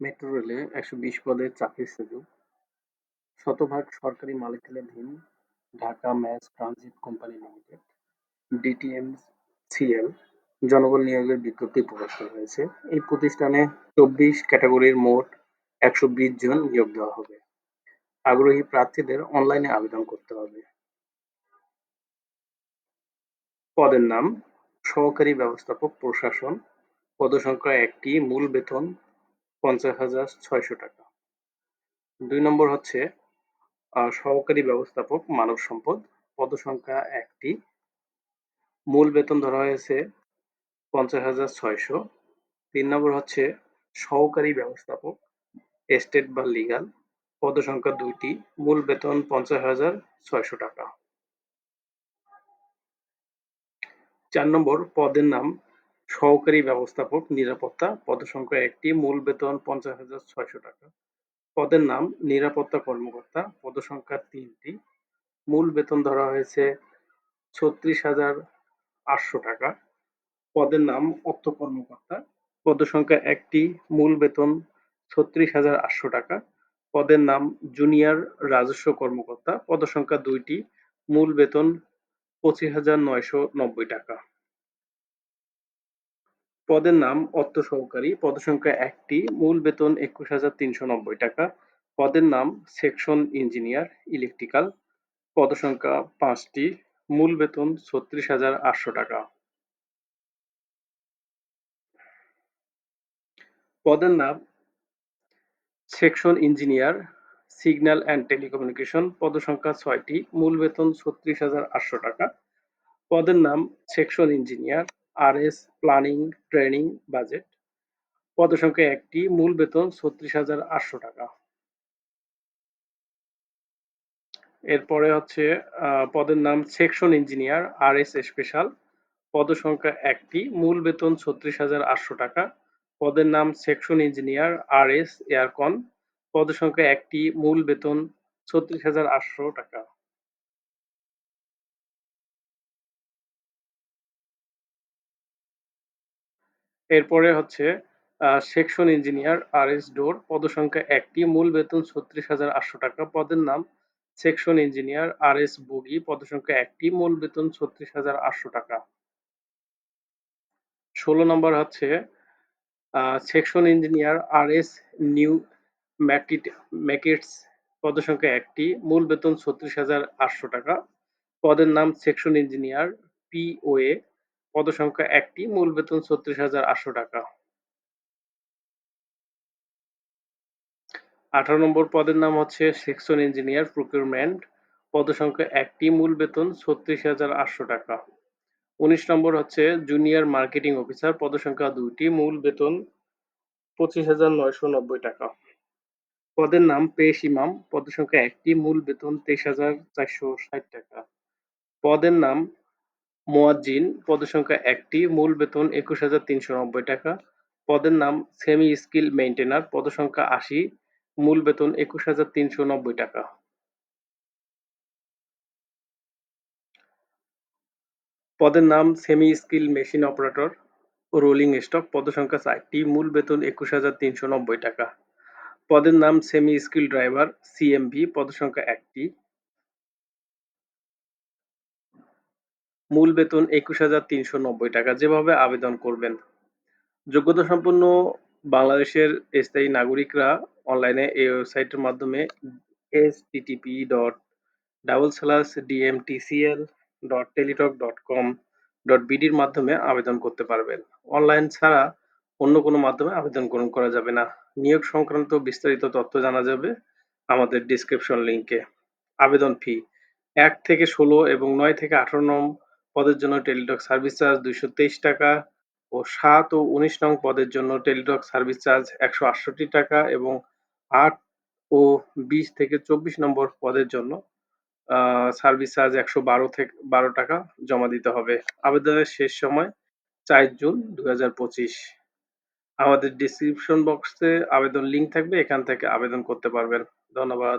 Metro রেলে একশো বিশ পদের চাকরির সুযোগ। শতভাগ সরকারি মালিকানাধীন Dhaka mass transit company limited DTMCL জনবল নিয়োগের বিজ্ঞপ্তি প্রকাশ করা হয়েছে। এই প্রতিষ্ঠানে চব্বিশ ক্যাটাগরির মোট একশো বিশ জন নিয়োগ দেওয়া হবে। আগ্রহী প্রার্থীদের অনলাইনে আবেদন করতে হবে। পদের নাম সহকারী ব্যবস্থাপক প্রশাসন। পদসংখ্যা একটি, মূল বেতন পঞ্চাশ হাজার ছয়শো টাকা। দুই নম্বর হচ্ছে সহকারী ব্যবস্থাপক মানব সম্পদ, পদসংখ্যা একটি। মূল বেতন ধরা হয়েছে পঞ্চাশ হাজার ছয়শো। তিন নম্বর হচ্ছে, সহকারী ব্যবস্থাপক, এস্টেট বা লিগাল, পদসংখ্যা দুইটি, মূল বেতন পঞ্চাশ হাজার ছয়শো টাকা। চার নম্বর, পদের নাম সহকারী ব্যবস্থাপক নিরাপত্তা, পদসংখ্যা একটি, মূল বেতন পঞ্চাশ হাজার ছয়শো টাকা। পদের নাম নিরাপত্তা কর্মকর্তা, পদসংখ্যা তিনটি। মূল বেতন ধরা হয়েছে ছত্রিশ হাজার আটশো টাকা। পদের নাম অর্থ কর্মকর্তা, পদসংখ্যা একটি, মূল বেতন ছত্রিশ হাজার আটশো টাকা। পদের নাম জুনিয়র রাজস্ব কর্মকর্তা, পদসংখ্যা দুইটি, মূল বেতন পঁচিশ হাজার নয়শো নব্বই টাকা। পদের নাম অর্থ সহকারী পদসংখ্যা একটি, মূল বেতন একুশ হাজার তিনশো নব্বই টাকা। পদের নাম সেকশন ইঞ্জিনিয়ার, ইলেকট্রিক্যাল। পদসংখ্যা পাঁচটি, মূল বেতন ছত্রিশ হাজার আটশো টাকা। পদের নাম section engineer, signal and telecommunication. পদসংখ্যা ছয়টি, মূল বেতন ছত্রিশ হাজার আটশো টাকা। পদের নাম section engineer R S planning, training, budget. পদসংখ্যা একটি, মূল বেতন ছত্রিশ হাজার আটশো টাকা। এরপরে হচ্ছে পদের নাম section engineer R S special পদসংখ্যা একটি, মূল বেতন ছত্রিশ হাজার আটশো টাকা। পদের নাম section engineer R S aircon পদসংখ্যা একটি, মূল বেতন ছত্রিশ হাজার আটশো টাকা। এরপরে হচ্ছে section engineer R S door, পদসংখ্যা একটি, মূল বেতন ছত্রিশ হাজার আটশো টাকা, পদের নাম section engineer R S bogie, পদসংখ্যা একটি, মূল বেতন ছত্রিশ হাজার আটশো টাকা। ষোলো নম্বর হচ্ছে সেকশন ইঞ্জিনিয়ার আর এস নিউ ম্যাকেটস, পদসংখ্যা একটি, মূল বেতন ছত্রিশ হাজার আটশো টাকা, পদের নাম সেকশন ইঞ্জিনিয়ার পিওএ পদসংখ্যা একটি, মূল বেতন ছত্রিশ হাজার আটশো টাকা। আঠারো নম্বর পদের নাম হচ্ছে সেকশন ইঞ্জিনিয়ার প্রকিউরমেন্ট পদসংখ্যা একটি, মূল বেতন ছত্রিশ হাজার আটশো টাকা। উনিশ নম্বর হচ্ছে জুনিয়র মার্কেটিং অফিসার পদসংখ্যা দুইটি, মূল বেতন পঁচিশ হাজার নয়শো নব্বই টাকা। পদের নাম পেশ ইমাম, পদসংখ্যা একটি, মূল বেতন তেইশ হাজার চারশো ষাট টাকা। পদের নাম মোয়াজ্জিন পদসংখ্যা একটি, মূল বেতন একুশ হাজার তিনশো নব্বই টাকা। পদের নাম সেমি স্কিল মেইনটেনার পদসংখ্যা আশি, মূল বেতন একুশ হাজার তিনশো নব্বই টাকা। পদের নাম semi skill machine operator rolling stock পদসংখ্যা চারটি মূল বেতন একুশ হাজার তিনশো নব্বই টাকা। পদের নাম সেমি স্কিল ড্রাইভার সিএমভি পদসংখ্যা একটি। মূল বেতন একুশ হাজার তিনশো নব্বই টাকা, যেভাবে আবেদন করবেন। যোগ্যতা সম্পন্ন বাংলাদেশের স্থায়ী নাগরিকরা অনলাইনে এই ওয়েবসাইটের মাধ্যমে S TTP dot double slash DMTCL dot Teletalk dot com dot বিডির মাধ্যমে আবেদন করতে পারবেন। অনলাইন ছাড়া অন্য কোনো মাধ্যমে আবেদন গ্রহণ করা যাবে না। নিয়োগ সংক্রান্ত বিস্তারিত তথ্য জানা যাবে আমাদের ডিসক্রিপশন লিঙ্কে আবেদন ফি এক থেকে ষোলো এবং নয় থেকে আঠারো নং পদের জন্য টেলিটক সার্ভিস চার্জ দুইশো তেইশ টাকা ও সাত ও উনিশ নং পদের জন্য টেলিটক সার্ভিস চার্জ একশো আটষট্টি টাকা এবং আট ও বিশ থেকে চব্বিশ নম্বর পদের জন্য সার্ভিস চার্জ একশো বারো থেকে বারো টাকা জমা দিতে হবে। আবেদনের শেষ সময় চার জুন দু হাজার পঁচিশ। আমাদের ডিসক্রিপশন বক্সে আবেদন লিঙ্ক থাকবে, এখান থেকে আবেদন করতে পারবেন। ধন্যবাদ।